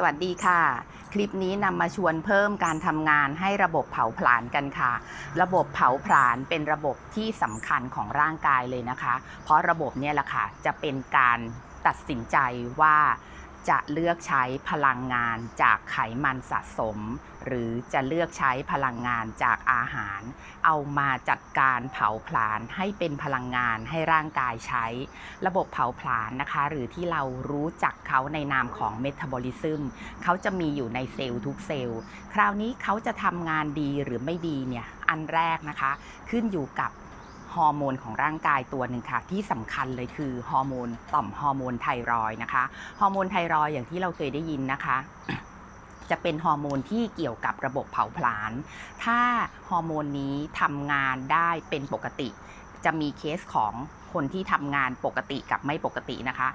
สวัสดีค่ะ คลิปนี้นำมาชวนเพิ่มการทำงานให้ระบบเผาผลาญกันค่ะ ระบบเผาผลาญเป็นระบบที่สำคัญของร่างกายเลยนะคะ เพราะระบบเนี่ยแหละค่ะจะเป็นการตัดสินใจว่า จะเลือกใช้พลังงานจากไขมันสะสม หรือจะเลือกใช้พลังงานจากอาหาร เอามาจัดการเผาผลาญให้เป็นพลังงานให้ร่างกายใช้ ระบบเผาผลาญนะคะ หรือที่เรารู้จักเขาในนามของเมตาบอลิซึมเขาจะมีอยู่ในเซลล์ทุกเซลล์ คราวนี้เขาจะทำงานดีหรือไม่ดีเนี่ยอันแรกนะคะ ขึ้นอยู่กับ ฮอร์โมนของร่างกายตัวหนึ่งค่ะ ที่สำคัญเลยคือฮอร์โมนต่อมฮอร์โมนไทรอยนะคะฮอร์โมนไทรอยอย่างที่เราเคยได้ยินนะคะจะเป็นฮอร์โมนที่เกี่ยวกับระบบเผาผลาญ ถ้าฮอร์โมนนี้ทำงานได้เป็นปกติ จะมีเคสของคนที่ทำงานปกติกับไม่ปกตินะคะ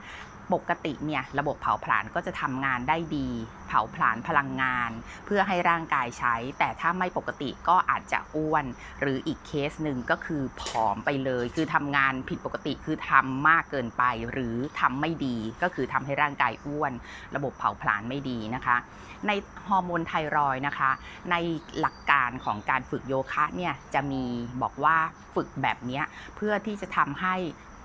ปกติเนี่ยระบบเผาผลาญก็จะทำงานได้ดี เผาผลาญพลังงาน เพื่อให้ร่างกายใช้ แต่ถ้าไม่ปกติก็อาจจะอ้วน หรืออีกเคสหนึ่งก็คือผอมไปเลย คือทำงานผิดปกติคือทำมากเกินไป หรือทำไม่ดีก็คือทำให้ร่างกายอ้วน ระบบเผาผลาญไม่ดีนะคะ ในฮอร์โมนไทรอยนะคะ ในหลักการของการฝึกโยคะเนี่ยจะมีบอกว่าฝึกแบบนี้เพื่อที่จะทำให้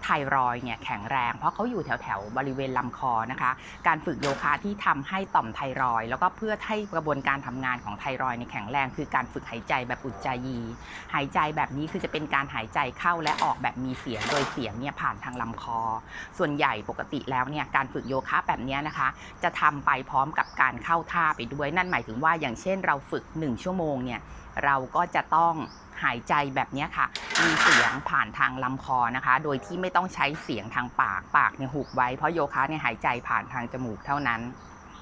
ไทรอยเนี่ยแข็งแรง เพราะเขาอยู่แถวแถวๆบริเวณลำคอนะคะ การฝึกโยคะที่ทำให้ต่อมไทรอย แล้วก็เพื่อให้กระบวนการทำงานของไทรอยเนี่ยแข็งแรง คือการฝึกหายใจแบบอุจจายี หายใจแบบนี้คือจะเป็นการหายใจเข้าและออกแบบมีเสียงโดยเสียงเนี่ยผ่านทางลำคอ ส่วนใหญ่ปกติแล้วเนี่ยการฝึกโยคะแบบนี้นะคะ จะทำไปพร้อมกับการเข้าท่าไปด้วย นั่นหมายถึงว่าอย่างเช่นเราฝึก 1 ชั่วโมงเนี่ยเราก็จะต้อง หายใจแบบนี้ค่ะ มีเสียงผ่านทางลำคอนะคะ โดยที่ไม่ต้องใช้เสียงทางปากปากเนี่ยหุบไว้เพราะโยคะเนี่ยหายใจผ่านทางจมูกเท่านั้น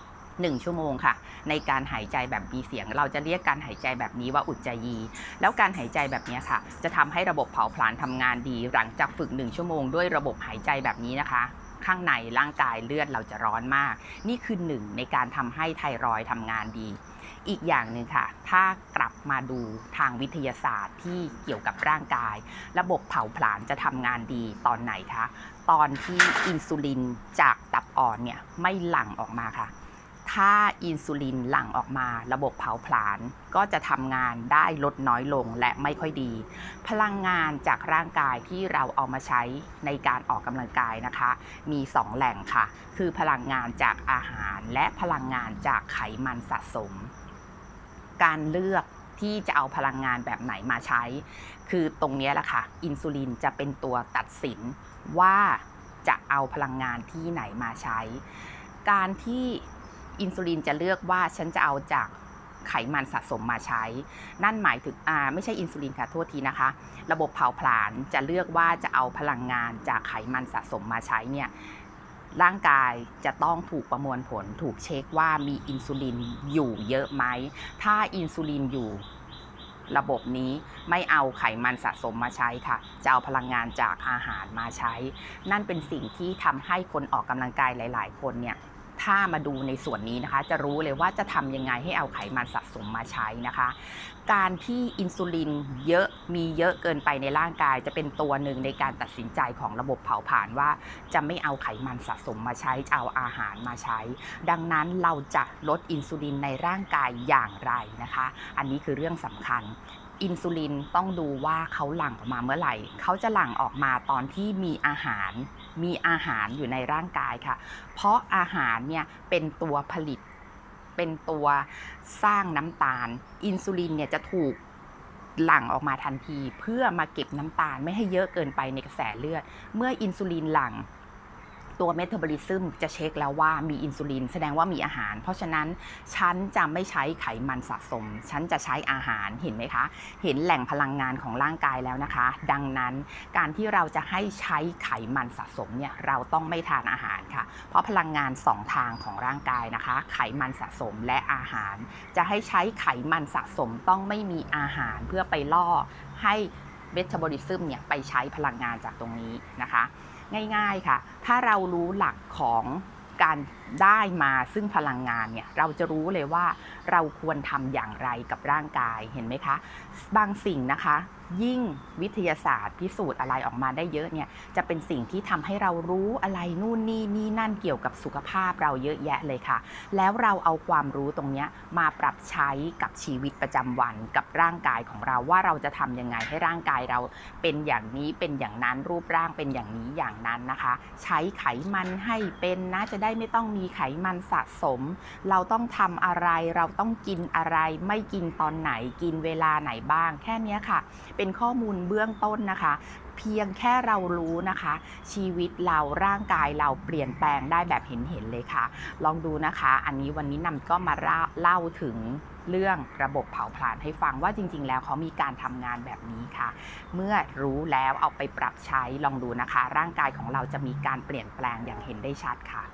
1 ชั่วโมงค่ะ ในการหายใจแบบมีเสียง เราจะเรียกการหายใจแบบนี้ว่าอุจจายี แล้วการหายใจแบบนี้ค่ะ จะทำให้ระบบเผาผลาญทำงานดี หลังจากฝึก 1 ชั่วโมงด้วยระบบหายใจแบบนี้นะคะ ข้างในร่างกายเลือดเราจะร้อนมาก นี่คือหนึ่งในการทำให้ไทรอยทำงานดี อีกอย่างหนึ่งค่ะ ถ้ากลับมาดูทางวิทยาศาสตร์ที่เกี่ยวกับร่างกาย ระบบเผาผลาญจะทำงานดีตอนไหนคะ ตอนที่อินซูลินจากตับอ่อนเนี่ยไม่หลั่งออกมาค่ะ ถ้าอินซูลินหลั่งออกมา ระบบเผาผลาญก็จะทำงานได้ลดน้อยลงและไม่ค่อยดี พลังงานจากร่างกายที่เราเอามาใช้ในการออกกำลังกายนะคะ มี 2 แหล่งค่ะ คือพลังงานจากอาหารและพลังงานจากไขมันสะสม การเลือกที่จะเอาพลังงานแบบไหนมาใช้ คือตรงนี้แหละค่ะ อินซูลินจะเป็นตัวตัดสินว่าจะเอาพลังงานที่ไหนมาใช้ การที่ อินซูลินจะเลือกว่าฉันจะเอาจากไขมันสะสมมาใช้ นั่นหมายถึงไม่ใช่อินซูลินค่ะโทษทีนะคะ ระบบเผาผลาญจะเลือกว่าจะเอาพลังงานจากไขมันสะสมมาใช้เนี่ยร่างกายจะต้องถูกประมวลผลถูกเช็คว่ามีอินซูลินอยู่เยอะไหม ถ้าอินซูลินอยู่ระบบนี้ไม่เอาไขมันสะสมมาใช้ค่ะ จะเอาพลังงานจากอาหารมาใช้ นั่นเป็นสิ่งที่ทำให้คนออกกำลังกายหลาย ๆ คนเนี่ย ถ้ามาดูในส่วนนี้นะคะ จะรู้เลยว่าจะทำยังไงให้เอาไขมันสะสมมาใช้นะคะ การที่อินซูลินเยอะมีเยอะเกินไปในร่างกาย จะเป็นตัวหนึ่งในการตัดสินใจของระบบเผาผลาญว่า จะไม่เอาไขมันสะสมมาใช้จะเอาอาหารมาใช้ ดังนั้นเราจะลดอินซูลินในร่างกายอย่างไรนะคะ อันนี้คือเรื่องสำคัญ อินซูลินต้องดูว่าเขาหลั่งออกมาเมื่อไหร่ เขาจะหลั่งออกมาตอนที่มีอาหาร มีอาหารอยู่ในร่างกายค่ะ เพราะอาหารเนี่ยเป็นตัวผลิต เป็นตัวสร้างน้ำตาล อินซูลินเนี่ยจะถูกหลั่งออกมาทันที เพื่อมาเก็บน้ำตาลไม่ให้เยอะเกินไปในกระแสเลือด เมื่ออินซูลินหลั่ง ตัวเมตาบอลิซึมจะเช็คแล้วว่ามีอินซูลินแสดงว่ามีอาหาร เพราะฉะนั้นฉันจะไม่ใช้ไขมันสะสม ฉันจะใช้อาหารเห็นไหมคะ เห็นแหล่งพลังงานของร่างกายแล้วนะคะ ดังนั้นการที่เราจะให้ใช้ไขมันสะสมเนี่ยเราต้องไม่ทานอาหารค่ะ เพราะพลังงานสองทางของร่างกายนะคะ ไขมันสะสมและอาหาร จะให้ใช้ไขมันสะสมต้องไม่มีอาหารเพื่อไปล่อให้ เมตาบอลิซึมเนี่ยไปใช้พลังงานจากตรงนี้นะคะ ง่ายๆค่ะ ถ้าเรารู้หลักของการได้มาซึ่งพลังงานเนี่ยเราจะรู้เลยว่าเราควรทำอย่างไรกับร่างกายเห็นไหมคะ บางสิ่งนะคะ ยิ่งวิทยาศาสตร์พิสูจน์อะไรออกมาได้เยอะเนี่ยจะเป็นสิ่งที่ทำให้เรารู้อะไรนู่นนี่นี่นั่นเกี่ยวกับสุขภาพเราเยอะแยะเลยค่ะ แล้วเราเอาความรู้ตรงนี้มาปรับใช้กับชีวิตประจำวันกับร่างกายของเราว่าเราจะทำยังไงให้ร่างกายเราเป็นอย่างนี้เป็นอย่างนั้นรูปร่างเป็นอย่างนี้อย่างนั้นนะคะ ใช้ไขมันให้เป็นนะจะได้ไม่ต้องมีไขมันสะสม เราต้องทำอะไรเราต้องกินอะไร ไม่กินตอนไหนกินเวลาไหนบ้างแค่นี้ค่ะเป็นข้อมูลเบื้องต้นนะคะ เพียงแค่เรารู้นะคะ ชีวิตเราร่างกายเราเปลี่ยนแปลงได้แบบเห็นๆเลยค่ะ ลองดูนะคะ อันนี้วันนี้นำก็มาเล่าถึงเรื่องระบบเผาผลาญให้ฟังว่าจริง ๆ แล้วเขามีการทำงานแบบนี้ค่ะ เมื่อรู้แล้วเอาไปปรับใช้ลองดูนะคะ ร่างกายของเราจะมีการเปลี่ยนแปลงอย่างเห็นได้ชัดค่ะ